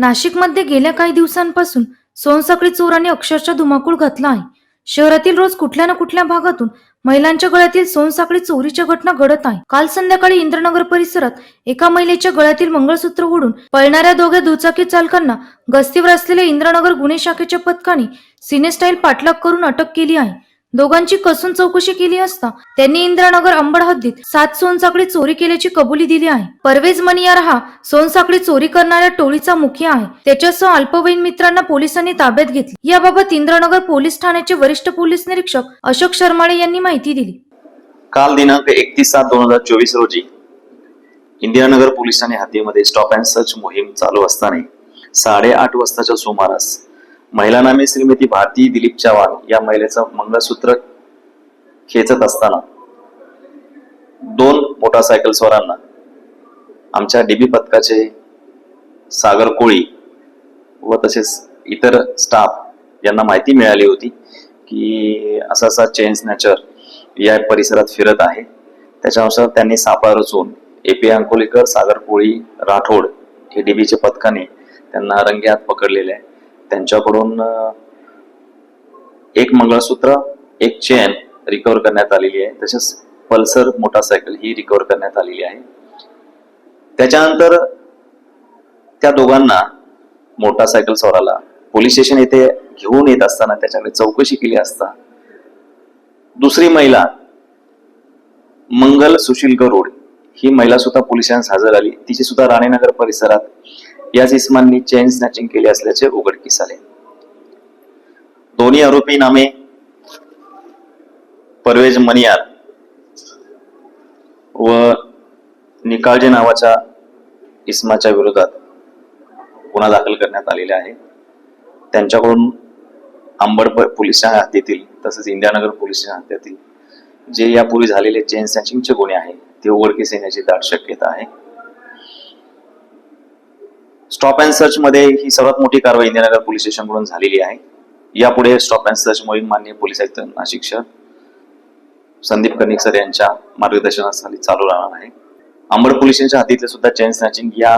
नाशिकमध्ये गेल्या काही दिवसांपासून सोनसाखळी चोरांनी अक्षरशः धुमाकूळ घातला आहे. शहरातील रोज कुठल्या ना कुठल्या भागातून महिलांच्या गळ्यातील सोनसाखळी चोरीच्या घटना घडत आहे काल संध्याकाळी इंद्रनगर परिसरात एका महिलेच्या गळ्यातील मंगळसूत्र ओढून पळणाऱ्या दोघ्या दुचाकी चालकांना गस्तीवर असलेल्या इंद्रनगर गुन्हे शाखेच्या पथकाने सिनेस्टाईल पाठलाग करून अटक केली आहे. दोघांची कसून चौकशी केली असता त्यांनी इंद्रानगर अंबड हद्दीत सात सोनसाखळी चोरी केल्याची कबुली दिली आहे. परवेज मनियार हा सोनसाखळी चोरी करणाऱ्या टोळीचा मुखिया आहे. त्याच्यासह अल्पवयीन मित्रांना पोलिसांनी ताब्यात घेतली. याबाबत इंद्रानगर पोलीस ठाण्याचे वरिष्ठ पोलीस निरीक्षक अशोक शर्माळे यांनी माहिती दिली. काल दिनांक एकतीस सात दोन हजार चोवीस रोजी इंदिरानगर पोलिसांनी हद्दीमध्ये स्टॉप अँड सर्च मोहीम चालू असताना साडेआठ वाजताच्या सुमारास महिला नामे श्रीमती भारती दिलीप चव्हाण या महिलेचं मंगळसूत्र खेचत असताना दोन मोटारसायकल स्वारांना आमच्या डीबी पथकाचे सागर कोळी व तसेच इतर स्टाफ यांना माहिती मिळाली होती की असा असा चेन स्नॅचर या परिसरात फिरत आहे. त्याच्यानुसार त्यांनी सापळा रचून ए पी अंकोलीकर सागर कोळी राठोड हे डीबीच्या पथकाने त्यांना रंग्यात पकडलेले आहे. त्यांच्याकडून एक मंगळसूत्र एक चेन रिकवर करण्यात आलेली आहे. तसेच पल्सर मोटारसायकल ही रिकवर करण्यात आलेली आहे. त्याच्यानंतर त्या दोघांना मोटारसायकल स्वाराला पोलीस स्टेशन येथे घेऊन येत असताना त्याच्याकडे चौकशी केली असता दुसरी महिला मंगल सुशील गरुड ही महिला सुद्धा पोलिसांना हजर आली. तिची सुद्धा राणेनगर परिसरात याच इस्मांनी चेन स्नॅचिंग केले असल्याचे उघडकीस आले. दोन्ही आरोपी नामे परवेज मनियार व निकाळजे नावाच्या इस्माच्या विरोधात गुन्हा दाखल करण्यात आलेला आहे. त्यांच्याकडून अंबड पोलिसच्या पोलीस हद्दीतील तसेच इंदिरानगर पोलिसच्या हद्दीतील जे यापूर्वी झालेले चेन स्नॅचिंगचे गुन्हे आहे ते उघडकीस येण्याची दाट शक्यता आहे. स्टॉप अँड सर्च मध्ये ही सर्वात मोठी कारवाई इंदिरानगर पोलीस स्टेशनकडून झालेली आहे. यापुढे स्टॉप अँड सर्च मोहीम मान्य पोलीस आयुक्त नाशिक शहर संदीप कर्णिक यांच्या मार्गदर्शनाखाली चालू राहणार आहे. अंबड पोलिसांच्या हातीतले हद्दीतले सुद्धा चेन स्नॅचिंग या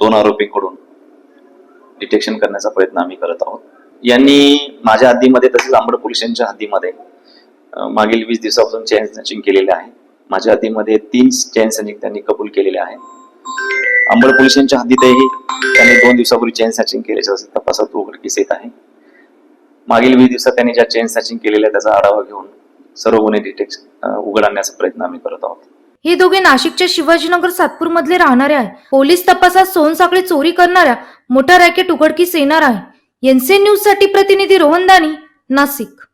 दोन आरोपींकडून डिटेक्शन करण्याचा प्रयत्न आम्ही करत आहोत. यांनी माझ्या हद्दीमध्ये तसेच अंबड पोलिसांच्या हद्दीमध्ये मागील वीस दिवसापासून चेन स्नॅचिंग केलेले आहे. माझ्या हद्दीमध्ये तीन चेन स्नॅचिंग त्यांनी कबूल केलेले आहे. अंबड पोलिसांच्या हद्दीतही त्यांनी दोन दिवसापूर्वी चेन सॅचिंग केल्याच्या तपासात उघडकीस येत आहे. मागील वीस दिवसात त्यांनी ज्या चेन सॅचिंग केलेल्या त्याचा आढावा घेऊन सर्व गुन्हे डिटेक्ट उघड आणण्याचा प्रयत्न आम्ही करत आहोत. हे दोघे नाशिकच्या शिवाजीनगर सातपूर मधले राहणारे आहेत पोलीस तपासात सोनसाखळी चोरी करणाऱ्या मोठा रॅकेट उघडकीस येणार आहे. एनसी न्यूजसाठी प्रतिनिधी रोहन दानी नाशिक.